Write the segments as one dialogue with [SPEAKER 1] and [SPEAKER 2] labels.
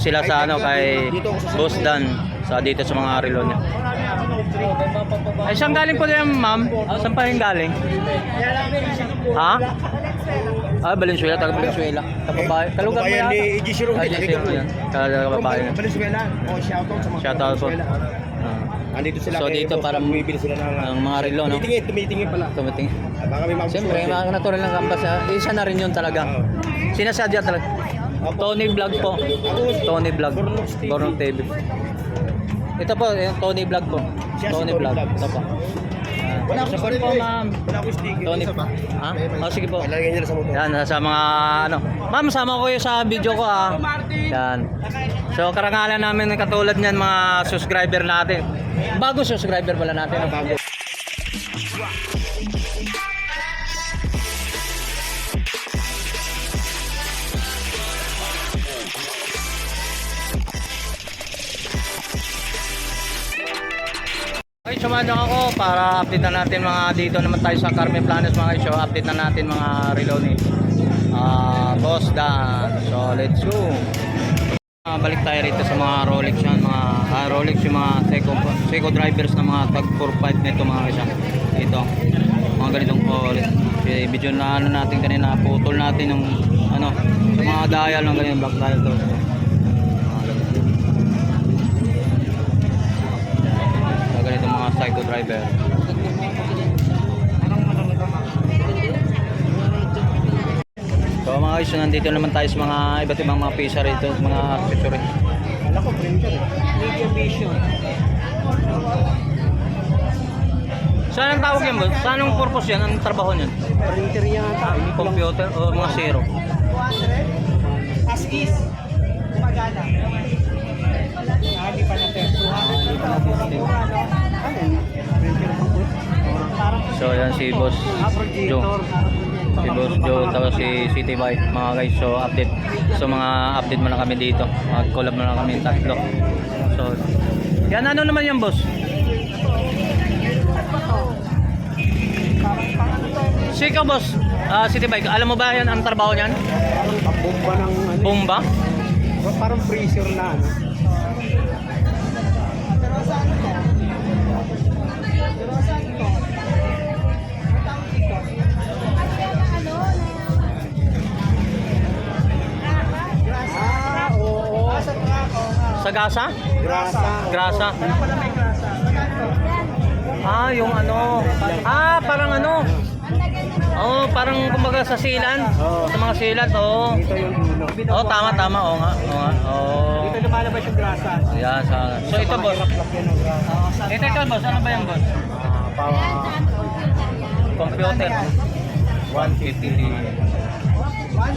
[SPEAKER 1] Sila sa ano kay Boss Dan sa dito sa mga relo niya. Ay, saan galing po yan, ma'am? Saan pa yung galing? Ha? Ah, Valenzuela, taga Valenzuela. Kababae. Kalugar mo
[SPEAKER 2] Kababayan
[SPEAKER 1] yata.
[SPEAKER 2] ni EG Shiro.
[SPEAKER 1] Ah, EG Shiro yan. Taga kababae.
[SPEAKER 2] Venezuela. Oh, shoutout sa mga
[SPEAKER 1] Shoutout po.
[SPEAKER 2] Venezuela.
[SPEAKER 1] Ah.
[SPEAKER 2] Andito sila
[SPEAKER 1] So, dito para
[SPEAKER 2] bumibili sila ng
[SPEAKER 1] Ang mga relo, no?
[SPEAKER 2] Tumitingin, tumitingin pala.
[SPEAKER 1] Tumiting.
[SPEAKER 2] Ah, Baka may mga
[SPEAKER 1] Siyempre, mga natural ng kambas. ah. Isa na rin yun talaga. Sinasadya talaga. Tony Vlog po. Tony Vlog.
[SPEAKER 2] Bornok TV.
[SPEAKER 1] Ito po, yung Tony Vlog po. Tony Vlog. Ito po.
[SPEAKER 2] Wala
[SPEAKER 1] Ah,
[SPEAKER 2] akong
[SPEAKER 1] support po, ma'am.
[SPEAKER 2] Wala akong sticker.
[SPEAKER 1] Tony. Ha? Oh, sige po.
[SPEAKER 2] Ilagay niya na sa motor.
[SPEAKER 1] Yan, sa mga ano. Ma'am, sama ko kayo sa video ko ah. Yan. So, karangalan namin katulad niyan mga subscriber natin. Bago subscriber pala natin.
[SPEAKER 2] Bago.
[SPEAKER 1] Okay, niyo ako para update na natin mga dito naman tayo sa Carmen Planes mga show. Update na natin mga relo ni ah, Boss Dan. So, let's go. Ah, balik tayo rito sa mga Rolex yan, mga ah, Rolex yung mga Seiko, Seiko drivers na mga tag 45 nito mga isa. Ito. Mga ganitong Rolex. Okay, video na ano natin kanina, putol natin ng ano, sa mga dial ng ganyan black dial to. Seiko driver. So mga guys, so nandito naman tayo sa mga iba't ibang mga pisa rito, mga accessory.
[SPEAKER 2] Wala ko, printer. eh.
[SPEAKER 3] Media Vision.
[SPEAKER 1] Saan ang tawag yan boss? Saan ang purpose yan? Anong trabaho niyan?
[SPEAKER 2] Printer. Hindi ko lang.
[SPEAKER 1] Computer o mga zero?
[SPEAKER 3] 200. As is. Gumagana. Ah, Hindi pa natin. 200 pa natin. Parang
[SPEAKER 1] So yan si boss Joe. Si boss Joe tapos si City Bike mga guys. So update. So mga update muna kami dito. Mag-collab muna kami tatlo. So yan ano naman yan boss? Si ikaw boss, ah, City Bike, alam mo ba yan ang trabaho niyan?
[SPEAKER 2] Parang bomba ng ano.
[SPEAKER 1] Bomba?
[SPEAKER 2] Parang freezer na ano. Ah,
[SPEAKER 3] trako.
[SPEAKER 1] Sa gasa?
[SPEAKER 2] Grasa.
[SPEAKER 1] Grasa?
[SPEAKER 3] Wala pala may grasa.
[SPEAKER 1] Ah, yung ano. Ah, parang ano. Oh, parang kumbaga sa silan. Sa mga silan, oo.
[SPEAKER 2] Ito yung dulo.
[SPEAKER 1] Oh, tama tama, oo nga. Oo nga. Oh.
[SPEAKER 3] Dito lumalabas yung grasa.
[SPEAKER 1] Ayan, sa So ito boss. Ito ito boss, ano ba yung boss?
[SPEAKER 2] Ah, power.
[SPEAKER 1] Computer. 150.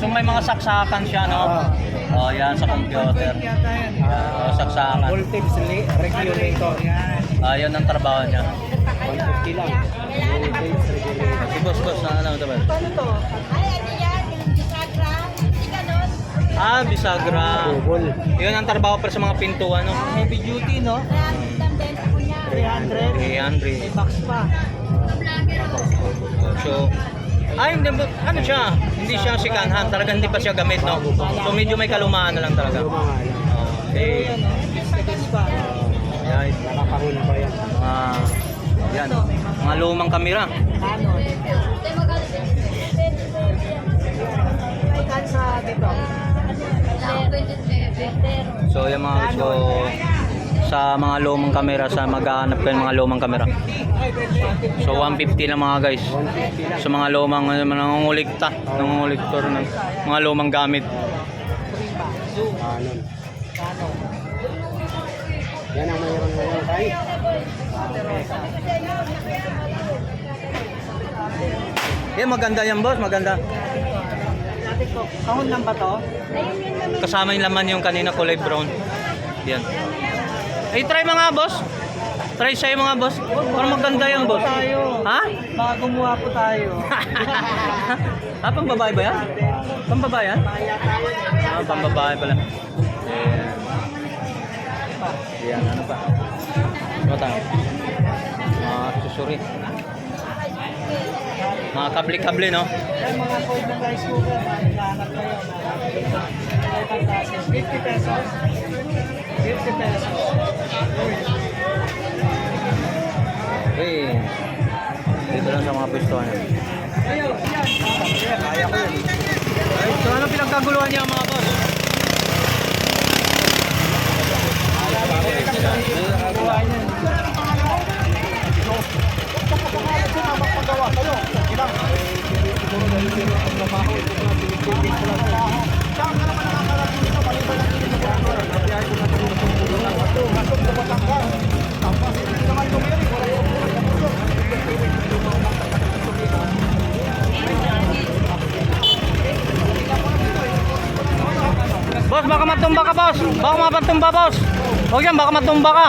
[SPEAKER 1] So may mga saksakan siya, no? Oh, yan sa computer.
[SPEAKER 3] yan.
[SPEAKER 1] Oh, saksakan.
[SPEAKER 2] Voltage regulator.
[SPEAKER 1] Ah, yun ang trabaho niya.
[SPEAKER 2] 150 lang. Voltage regulator.
[SPEAKER 1] Si boss, boss, na ano ito ba?
[SPEAKER 3] Paano to?
[SPEAKER 4] Ay, ano yan? Yung bisagra?
[SPEAKER 1] Ah, bisagra. Yun ang trabaho para sa mga pintuan, no?
[SPEAKER 3] Heavy duty, no?
[SPEAKER 4] Grabe ang benta ko niya.
[SPEAKER 3] 300.
[SPEAKER 1] 300.
[SPEAKER 3] May box pa.
[SPEAKER 1] So, ay, hindi ba, ano siya? Hindi siya second hand, talaga hindi pa siya gamit, no? So, medyo may kalumaan na lang talaga. Okay.
[SPEAKER 3] Yan,
[SPEAKER 2] Nakakahuli pa yan.
[SPEAKER 1] mga, yan, mga lumang kamera. So, yung mga gusto sa mga lumang kamera, sa maghahanap kayo ng mga lumang kamera. So, 150 lang mga guys.
[SPEAKER 2] 150 lang.
[SPEAKER 1] Sa mga lumang, nangungulikta, nangunguliktor ng mga lumang gamit.
[SPEAKER 2] Yan ang mayroon ngayon kay.
[SPEAKER 1] Yan, maganda yan boss, maganda.
[SPEAKER 3] Kahon lang ba to?
[SPEAKER 1] Kasama yung laman yung kanina kulay brown. Yan. Ay, try mga boss. Try sa'yo mga boss. Parang maganda yan boss.
[SPEAKER 3] Tayo.
[SPEAKER 1] Ha?
[SPEAKER 3] Baka gumawa po tayo.
[SPEAKER 1] ah, pambabae ba yan? Pambabae yan? Ah, pambabae pala. Yan. Yan, ano pa? Ano tayo? Mga accessory. Mga kable-kable, no?
[SPEAKER 3] Yan mga cold na rice cooker. Naghahanap kayo. Fantastic. 50 pesos. 50 pesos.
[SPEAKER 1] Okay. Dito lang sa mga pwesto niya.
[SPEAKER 3] Ayun, yan.
[SPEAKER 2] Kaya ko yun.
[SPEAKER 1] So ano pinagkaguluhan niya mga boss? Boss, baka matumba ka, boss. Baka mapatumba, boss. Huwag yan, baka matumba ka.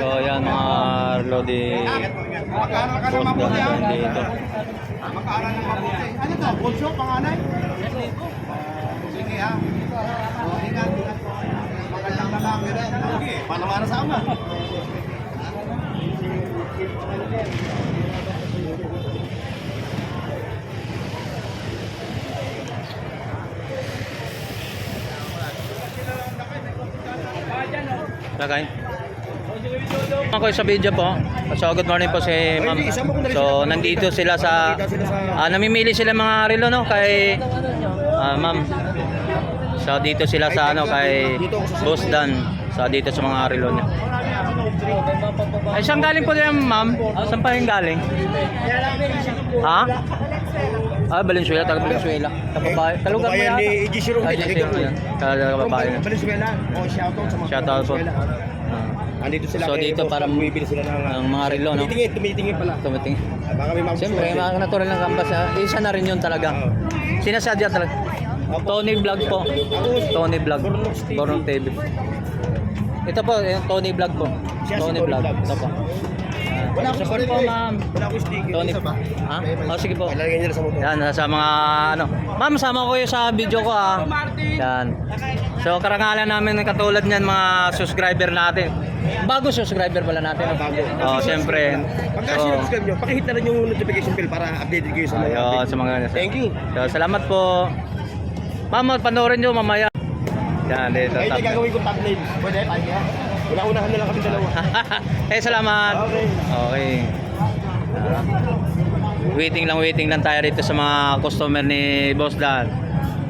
[SPEAKER 1] So, yan mga Lodi. Boss Dan dito.
[SPEAKER 2] Makaaral ng mabuti. Ano to? Bunso, panganay? Sige ha. O, ingat, ingat po. Magandang lalaki rin. Sige, panamana sa ama.
[SPEAKER 1] Tagay. Ako sa video po. So good morning po si Ma'am. So nandito sila sa ah, namimili sila mga relo no kay ah, Ma'am. So dito sila sa ano kay Boss Dan. So dito sa mga relo niya. Ay saan galing po yan Ma'am? Saan pa yung galing? Ha? Ah, Valenzuela, taga Valenzuela. Kababae. Kalugar mo
[SPEAKER 2] Kababayan
[SPEAKER 1] yata.
[SPEAKER 2] ni Iggy
[SPEAKER 1] yan. Kababae.
[SPEAKER 2] Valenzuela. O, shoutout sa mga
[SPEAKER 1] Shoutout po.
[SPEAKER 2] Andito sila
[SPEAKER 1] So, dito
[SPEAKER 2] Boss,
[SPEAKER 1] para
[SPEAKER 2] bumibili sila ng,
[SPEAKER 1] ng mga relo, no?
[SPEAKER 2] Tumitingin, tumitingin pala.
[SPEAKER 1] Tumiting.
[SPEAKER 2] Ah, Baka may mga
[SPEAKER 1] Siyempre,
[SPEAKER 2] gusto
[SPEAKER 1] mga natural ng kampas. ah. Isa na rin yun talaga.
[SPEAKER 2] Oo.
[SPEAKER 1] Sinasadya talaga. Tony Vlog po. Tony Vlog. Bornong TV. Ito po, yung Tony Vlog po.
[SPEAKER 2] Siya si
[SPEAKER 1] Tony Vlog.
[SPEAKER 2] Vlog.
[SPEAKER 1] Ito po.
[SPEAKER 2] Wala akong
[SPEAKER 1] Support po, ma'am.
[SPEAKER 2] Wala akong sticker.
[SPEAKER 1] Tony.
[SPEAKER 2] Isa ba?
[SPEAKER 1] Ha? Oh, sige po.
[SPEAKER 2] Ilalagay nila sa motor.
[SPEAKER 1] Yan, sa mga ano. Ma'am, sama ko yung sa video ko ah. Yan. So, karangalan namin ng katulad niyan mga subscriber natin. Bago subscriber pala natin. no?
[SPEAKER 2] Bago.
[SPEAKER 1] Oh, siyempre.
[SPEAKER 2] Pagka
[SPEAKER 1] So,
[SPEAKER 2] sinubscribe nyo, pakihit na rin yung notification bell para updated kayo sa mga
[SPEAKER 1] Ayun,
[SPEAKER 2] update.
[SPEAKER 1] sa mga
[SPEAKER 2] Thank you.
[SPEAKER 1] So, salamat po. Ma'am, panoorin nyo mamaya. Yan, dito.
[SPEAKER 2] Ay, hindi
[SPEAKER 1] top.
[SPEAKER 2] gagawin ko thumbnail. Pwede, ha? Una-unahan na lang kami dalawa.
[SPEAKER 1] eh, salamat.
[SPEAKER 2] Okay.
[SPEAKER 1] Okay. Ah, waiting lang, waiting lang tayo rito sa mga customer ni Boss Dan.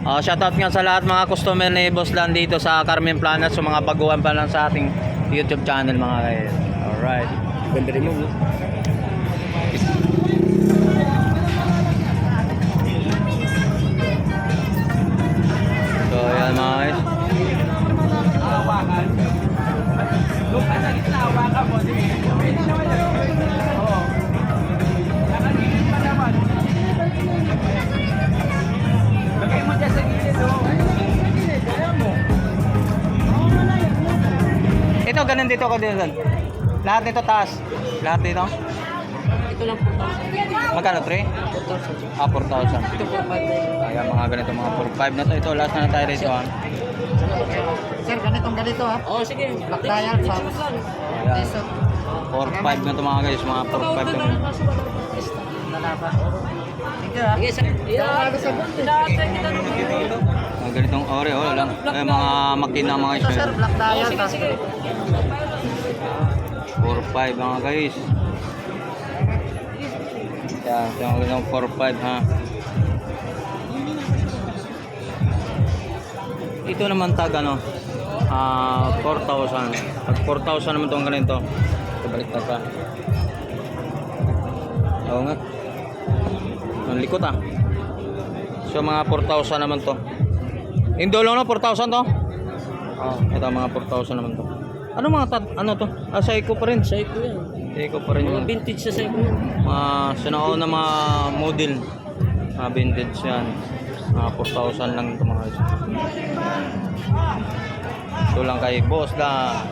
[SPEAKER 1] Uh, shoutout nga sa lahat mga customer ni Boss Dan dito sa Carmen Planas, sa mga baguhan pa lang sa ating YouTube channel mga guys. Alright.
[SPEAKER 2] Ganda rin mo.
[SPEAKER 1] Dito ko din. Lahat nito taas. Lahat dito.
[SPEAKER 3] Ito lang po.
[SPEAKER 1] Magkano, 3? Ah, 4,000.
[SPEAKER 3] Ito po,
[SPEAKER 1] Ayan, mga ganito, mga 4,500 na to. Ito, last na na tayo rito. ah.
[SPEAKER 3] Sir, ganitong ganito ha. Oo, sige. Black dial, Fox.
[SPEAKER 1] Ayan. 4,500 na to mga guys. Mga 4,500 na.
[SPEAKER 3] Wala
[SPEAKER 1] Mga ganitong ore, oh, lang. Eh, mga makina mga
[SPEAKER 3] Ito,
[SPEAKER 1] isyo.
[SPEAKER 3] sir, black dial. Sige, sige.
[SPEAKER 1] 4-5 mga guys. Yan, ito yung ganitong 4-5 ha. Ito naman tag ano, ah 4,000. Pag 4,000 naman itong ganito. Ito balik na pa. Oo nga. Ang likot ah. So mga 4,000 naman to. Indolo na 4,000 to? Oh, ito mga 4,000 naman to. Ano mga tat ano to? Ah, Seiko pa rin.
[SPEAKER 5] Seiko yan.
[SPEAKER 1] Seiko pa rin yun.
[SPEAKER 5] Vintage sa Seiko yan.
[SPEAKER 1] Mga sinaon na mga model. Mga vintage yan. Mga 4,000 lang ito mga guys. Ito lang kay boss da.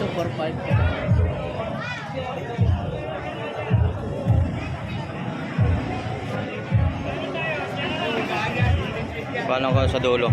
[SPEAKER 5] Ito 4-5.
[SPEAKER 1] Paano ka sa dulo?